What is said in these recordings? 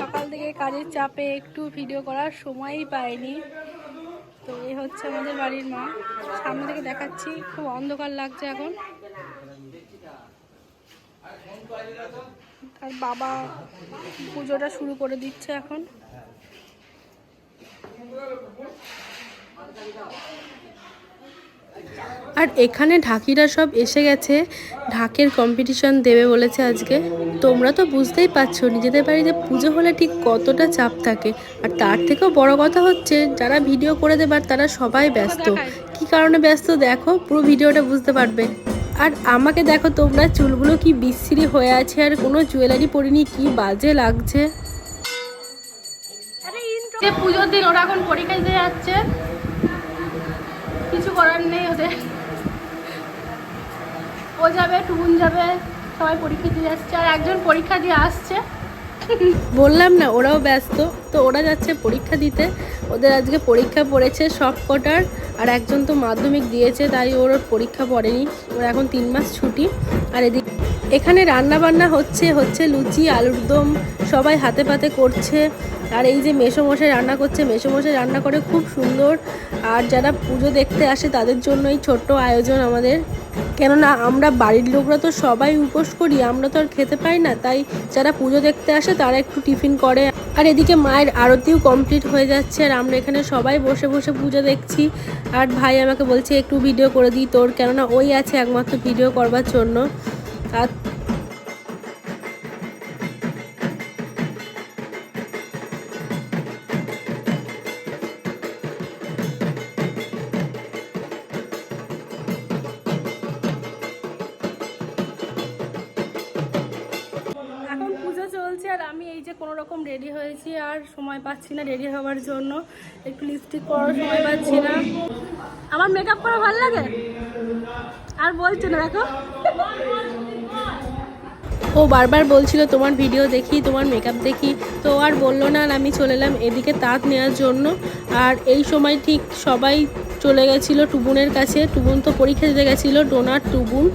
সকাল থেকে কাজের চাপে একটু ভিডিও করার সময়ই পাইনি। তো এই হচ্ছে আমাদের বাড়ির মা। সামনে থেকে দেখাচ্ছি, খুব অন্ধকার লাগছে এখন। তার বাবা পুজোটা শুরু করে দিচ্ছে এখন। আর এখানে ঢাকিরা সব এসে গেছে। ঢাকের কম্পিটিশন দেবে বলেছে আজকে। তোমরা তো বুঝতেই পারছ, নিজেদের বাড়িতে পুজো হলে ঠিক কতটা চাপ থাকে। আর তার থেকেও বড় কথা হচ্ছে, যারা ভিডিও করে দেবার তারা সবাই ব্যস্ত। কি কারণে ব্যস্ত দেখো, পুরো ভিডিওটা বুঝতে পারবে। আর আমাকে দেখো তোমরা, চুলগুলো কি বিচ্ছিরি হয়ে আছে আর কোনো জুয়েলারি পরিনি, কি বাজে লাগছে। পুজোর দিন ওরা এখন পরীক্ষা দিতে যাচ্ছে করার নেই ওদের। ও যাবে, টুকুন যাবে, সবাই পরীক্ষা দিয়ে যাচ্ছে, আর একজন পরীক্ষা দিয়ে আসছে। বললাম না, ওরাও ব্যস্ত। তো ওরা যাচ্ছে পরীক্ষা দিতে। ওদের আজকে পরীক্ষা পড়েছে সব কটার, আর একজন তো মাধ্যমিক দিয়েছে, তাই ওর পরীক্ষা পড়েনি। ওর এখন তিন মাস ছুটি। আর এদিকে এখানে রান্না বান্না হচ্ছে হচ্ছে লুচি আলুর দম সবাই হাতে পাতে করছে। আর এই যে মেসোমশাই রান্না করছে, মেসোমশাই রান্না করে খুব সুন্দর। আর যারা পুজো দেখতে আসে, তাদের জন্য এই ছোট্ট আয়োজন আমাদের। কেননা আমরা বাড়ির লোকরা তো সবাই উপোস করি, আমরা তো আর খেতে পাই না। তাই যারা পুজো দেখতে আসে, তারা একটু টিফিন করে। আর এদিকে মায়ের আরতিও কমপ্লিট হয়ে যাচ্ছে, আর আমরা এখানে সবাই বসে বসে পুজো দেখছি। আর ভাই আমাকে বলছে, একটু ভিডিও করে দিই তোর। কেননা ওই আছে একমাত্র ভিডিও করবার জন্য। আর কোনো রকম রেডি হয়েছি আর সময় পাচ্ছি না রেডি হওয়ার জন্য। একটু লিপস্টিক পরার সময় পাচ্ছি না। আমার মেকআপ করা ভালো লাগে? আর বলছে না, দেখো। ও বারবার বলছিল তোমার ভিডিও দেখি, তোমার মেকআপ দেখি। তো আর বলল না আর আমি চলে এলাম এদিকে তাঁত নেওয়ার জন্য। আর এই সময় ঠিক সবাই চলে গেছিল টুবুনের কাছে। টুবুন তো পরীক্ষা দিতে গেছিল, ডোনার, টুবুন।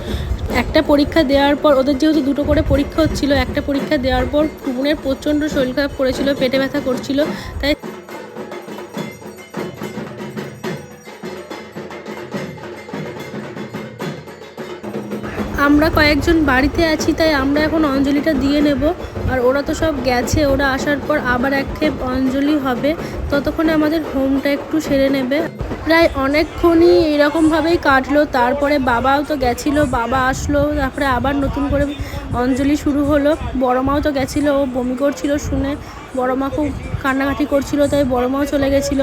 একটা পরীক্ষা দেওয়ার পর, ওদের যেহেতু দুটো করে পরীক্ষা হচ্ছিল, একটা পরীক্ষা দেওয়ার পর টুবুনের প্রচণ্ড শরীর খারাপ করেছিল, পেটে ব্যথা করছিল, তাই আমরা কয়েকজন বাড়িতে আছি, তাই আমরা এখন অঞ্জলিটা দিয়ে নেব। আর ওরা তো সব গেছে, ওরা আসার পর আবার এক খেপ অঞ্জলি হবে। ততক্ষণে আমাদের হোমটা একটু সেরে নেবে। প্রায় অনেকক্ষণই এরকমভাবেই কাটলো, তারপরে বাবাও তো গেছিল, বাবা আসলো, তারপরে আবার নতুন করে অঞ্জলি শুরু হলো। বড় মাও তো গেছিল, ও বমি করছিল শুনে। বড় মা খুব কান্নাকাটি করছিল, তাই বড় মাও চলে গেছিল।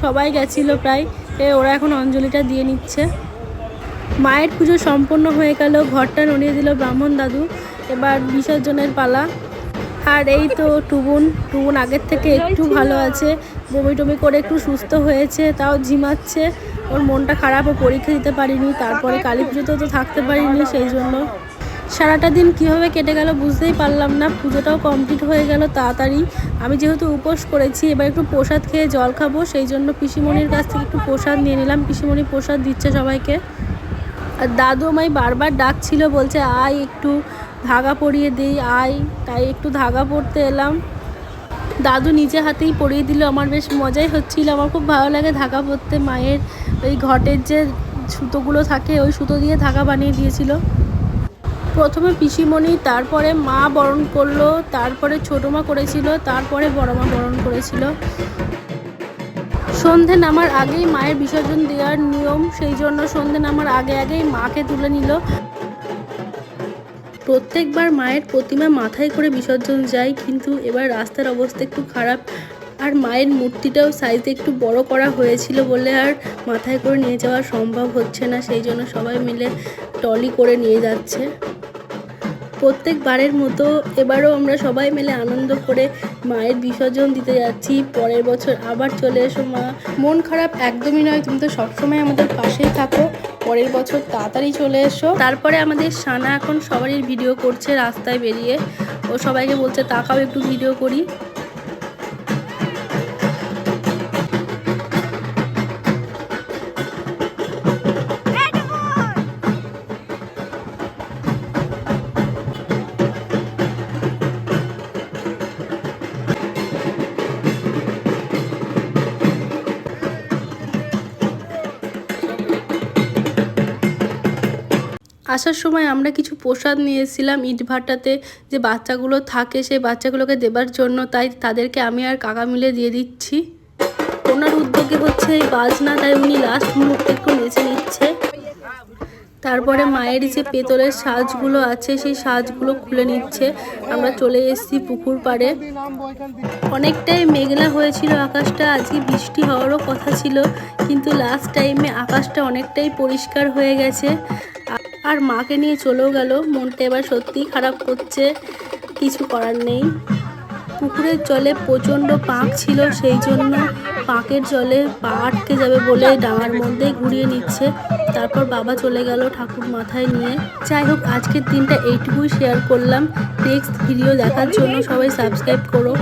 সবাই গেছিল প্রায়, এ ওরা এখন অঞ্জলিটা দিয়ে নিচ্ছে। মায়ের পুজো সম্পন্ন হয়ে গেল, ঘরটা নড়িয়ে দিল ব্রাহ্মণ দাদু। এবার বিসর্জনের পালা। আর এই তো টুবুন টুবুন আগের থেকে একটু ভালো আছে। বমি টমি করে একটু সুস্থ হয়েছে, তাও ঝিমাচ্ছে। ওর মনটা খারাপ, ও পরীক্ষা দিতে পারিনি, তারপরে কালী পুজোতেও তো থাকতে পারিনি, সেই জন্য। সারাটা দিন কীভাবে কেটে গেল বুঝতেই পারলাম না, পুজোটাও কমপ্লিট হয়ে গেল তাড়াতাড়ি। আমি যেহেতু উপোস করেছি, এবার একটু প্রসাদ খেয়ে জল খাব, সেই জন্য পিসিমণির কাছ থেকে একটু প্রসাদ নিয়ে নিলাম। পিসিমণি প্রসাদ দিচ্ছে সবাইকে। আর দাদু আমায় বারবার ডাকছিল, বলছে, আয় একটু। ধাগা পরিয়ে দিই, আয়। তাই একটু ধাগা পরতে এলাম। দাদু নিজে হাতেই পরিয়ে দিল, আমার বেশ মজাই হচ্ছিল। আমার খুব ভালো লাগে ধাগা পরতে। মায়ের ওই ঘটের যে সুতোগুলো থাকে, ওই সুতো দিয়ে ধাগা বানিয়ে দিয়েছিল। প্রথমে পিসিমণি, তারপরে মা বরণ করল, তারপরে ছোটো মা করেছিল, তারপরে বড় মা বরণ করেছিল। সন্ধে নামার আগেই মায়ের বিসর্জন দেওয়ার নিয়ম, সেই জন্য সন্ধে নামার আগে আগেই মাকে তুলে নিল। প্রত্যেকবার মায়ের প্রতিমা মাথায় করে বিসর্জন যায়, কিন্তু এবার রাস্তার অবস্থা একটু খারাপ। আর মায়ের মূর্তিটাও সাইজে একটু বড় করা হয়েছিল বলে আর মাথায় করে নিয়ে যাওয়া সম্ভব হচ্ছে না। সেই জন্য সবাই মিলে টলি করে নিয়ে যাচ্ছে। প্রত্যেকবারের মতো এবারও আমরা সবাই মিলে আনন্দ করে মায়ের বিসর্জন দিতে যাচ্ছি। পরের বছর আবার চলে এসো মা। মন খারাপ একদমই নয়, তুমি তো সবসময় আমাদের পাশেই থাকো। পরের বছর তাড়াতাড়ি চলে এসো। তারপরে আমাদের সানা এখন সবারই ভিডিও করছে রাস্তায় বেরিয়ে। ও সবাইকে বলছে তাকাও একটু ভিডিও করি। আসার সময় আমরা কিছু প্রসাদ নিয়েছিলাম ইট ভাটাতে। যে বাচ্চাগুলো থাকে, সেই বাচ্চাগুলোকে দেবার জন্য। তাই তাদেরকে আমি আর কাকা মিলে দিয়ে দিচ্ছি। ওনার উদ্যোগে হচ্ছে এই বাজনা, তাই উনি লাস্ট মুহূর্তে একটু নেচে নিচ্ছে। তারপরে মায়ের যে পেতলের সাজগুলো আছে, সেই সাজগুলো খুলে নিচ্ছে। আমরা চলে এসেছি পুকুর পাড়ে। অনেকটাই মেঘলা হয়েছিল আকাশটা, আজকে বৃষ্টি হওয়ারও কথা ছিল। কিন্তু লাস্ট টাইমে আকাশটা অনেকটাই পরিষ্কার হয়ে গেছে। আর মাকে নিয়ে চলেও গেল। মনটা এবার সত্যিই খারাপ করছে, কিছু করার নেই। পুকুরের জলে প্রচণ্ড পাঁক ছিল, সেই জন্য পাঁকের জলে পা আটকে যাবে বলে ডাঙার মধ্যেই ঘুরিয়ে নিচ্ছে। তারপর বাবা চলে গেল ঠাকুর মাথায় নিয়ে। যাই হোক, আজকের দিনটা এইটুকুই শেয়ার করলাম। নেক্সট ভিডিও দেখার জন্য সবাই সাবস্ক্রাইব করো।